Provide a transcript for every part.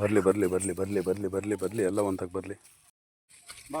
ಬರಲಿ ಬರಲಿ ಬರಲಿ ಬರಲಿ ಬರಲಿ ಬರಲಿ ಬರಲಿ ಎಲ್ಲ ಒಂದಾಗ ಬರಲಿ ಬಾ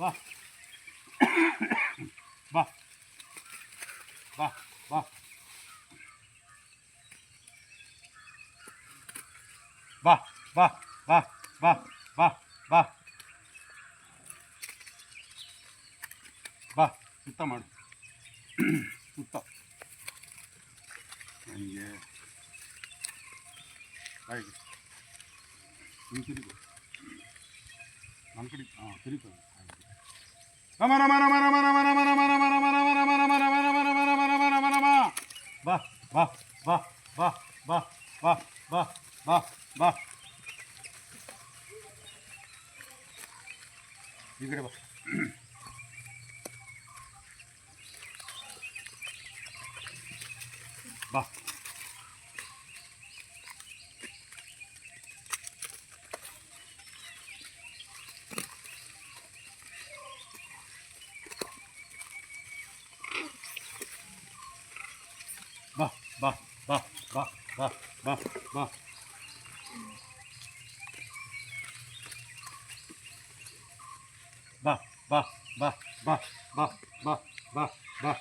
ಬಾ ಬಾ ಬಾ ಬಾ ಬಾ ಬಾ ಬಾ ಬಾ ಬಾ ಬಾ ಬಾ ಸುತ್ತ ಮಾಡು ಸುತ್ತ ನನಗೆ ಹಾಗೆ ನೀನು ತಿರುಗು ಕಡೆ ಹಾಂ Va, va, va, va, va, va, va, va, va. इकडे बघ बा ರಮ ರಮ ರಮ ರಮ ರಮ ರಮ ಬಾ ಬಾ ಬಾ ಬಾ ಬಾ ಬಾ ಬಾ ಬಾ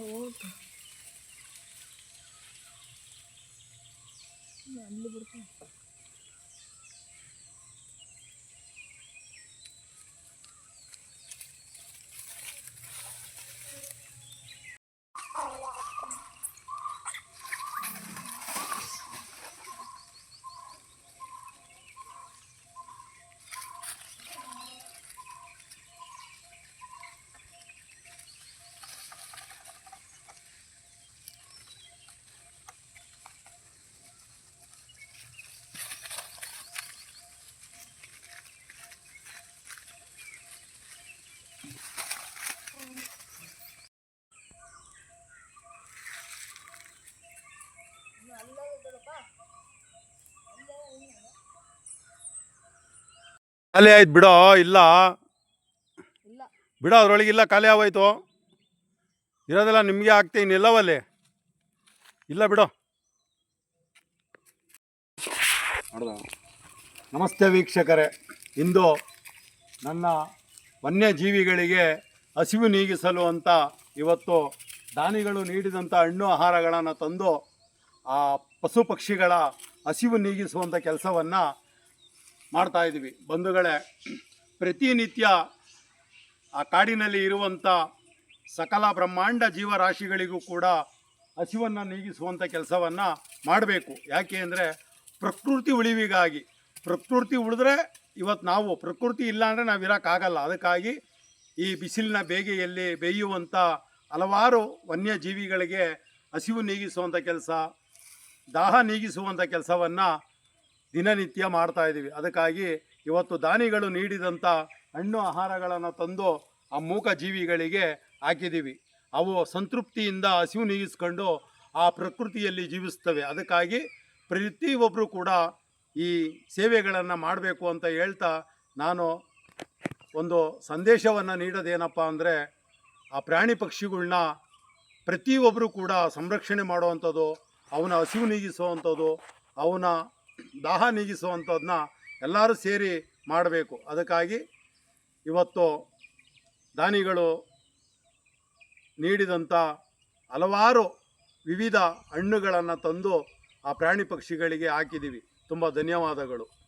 ಹೋಗ್ತಾ. ಅಲ್ಲಿ ಬಿಡ್ತೀನಿ. ಖಾಲಿ ಆಯ್ತು ಬಿಡೋ ಇಲ್ಲ. ಇಲ್ಲ. ಬಿಡೋ ಅದ್ರೊಳಗೆ ಇಲ್ಲ ಖಾಲಿ ಆಗೋಯ್ತು. ಇರೋದೆಲ್ಲ ನಿಮಗೆ ಆಗ್ತೀನಿ ಇಲ್ಲವಲ್ಲಿ ಇಲ್ಲ ಬಿಡೋ. ನಮಸ್ತೆ ವೀಕ್ಷಕರೇ. ಇಂದು ನನ್ನ ವನ್ಯಜೀವಿಗಳಿಗೆ ಹಸಿವು ನೀಗಿಸಲು ಅಂತ ಇವತ್ತು ದಾನಿಗಳು ನೀಡಿದಂಥ ಹಣ್ಣು ಆಹಾರಗಳನ್ನು ತಂದು ಆ ಪಶು ಪಕ್ಷಿಗಳ ಹಸಿವು ನೀಗಿಸುವಂಥ ಕೆಲಸವನ್ನು ಮಾಡ್ತಾ ಇದ್ದೀವಿ. ಬಂಧುಗಳೇ, ಪ್ರತಿನಿತ್ಯ ಆ ಕಾಡಿನಲ್ಲಿ ಇರುವಂಥ ಸಕಲ ಬ್ರಹ್ಮಾಂಡ ಜೀವರಾಶಿಗಳಿಗೂ ಕೂಡ ಹಸಿವನ್ನು ನೀಗಿಸುವಂಥ ಕೆಲಸವನ್ನು ಮಾಡಬೇಕು. ಯಾಕೆ ಅಂದರೆ ಪ್ರಕೃತಿ ಉಳಿವಿಗಾಗಿ. ಪ್ರಕೃತಿ ಉಳಿದ್ರೆ ಇವತ್ತು ನಾವು, ಪ್ರಕೃತಿ ಇಲ್ಲ ಅಂದರೆ ನಾವು ಇರೋಕ್ಕಾಗಲ್ಲ ಅದಕ್ಕಾಗಿ ಈ ಬಿಸಿಲಿನ ಬೇಗೆಯಲ್ಲಿ ಬೇಯುವಂಥ ಹಲವಾರು ವನ್ಯಜೀವಿಗಳಿಗೆ ಹಸಿವು ನೀಗಿಸುವಂಥ ಕೆಲಸ, ದಾಹ ನೀಗಿಸುವಂಥ ಕೆಲಸವನ್ನು ದಿನನಿತ್ಯ ಮಾಡ್ತಾ ಇದ್ದೀವಿ ಅದಕ್ಕಾಗಿ ಇವತ್ತು ದಾನಿಗಳು ನೀಡಿದಂಥ ಹಣ್ಣು ಆಹಾರಗಳನ್ನು ತಂದು ಆ ಮೂಕ ಜೀವಿಗಳಿಗೆ ಹಾಕಿದ್ದೀವಿ ಅವು ಸಂತೃಪ್ತಿಯಿಂದ ಹಸಿವು ನೀಗಿಸ್ಕೊಂಡು ಆ ಪ್ರಕೃತಿಯಲ್ಲಿ ಜೀವಿಸ್ತವೆ. ಅದಕ್ಕಾಗಿ ಪ್ರತಿಯೊಬ್ಬರು ಕೂಡ ಈ ಸೇವೆಗಳನ್ನು ಮಾಡಬೇಕು ಅಂತ ಹೇಳ್ತಾ ನಾನು ಒಂದು ಸಂದೇಶವನ್ನು ನೀಡೋದೇನಪ್ಪ ಅಂದರೆ ಆ ಪ್ರಾಣಿ ಪಕ್ಷಿಗಳನ್ನ ಪ್ರತಿಯೊಬ್ಬರು ಕೂಡ ಸಂರಕ್ಷಣೆ ಮಾಡುವಂಥದ್ದು ಅವನ ಹಸಿವು ನೀಗಿಸುವಂಥದ್ದು ಅವನ ದಾಹ ನೀಗಿಸುವಂಥದ್ದನ್ನ ಎಲ್ಲರೂ ಸೇರಿ ಮಾಡಬೇಕು. ಅದಕ್ಕಾಗಿ ಇವತ್ತು ದಾನಿಗಳು ನೀಡಿದಂಥ ಹಲವಾರು ವಿವಿಧ ಹಣ್ಣುಗಳನ್ನು ತಂದು ಆ ಪ್ರಾಣಿ ಪಕ್ಷಿಗಳಿಗೆ ಹಾಕಿದ್ದೀವಿ. ತುಂಬ ಧನ್ಯವಾದಗಳು.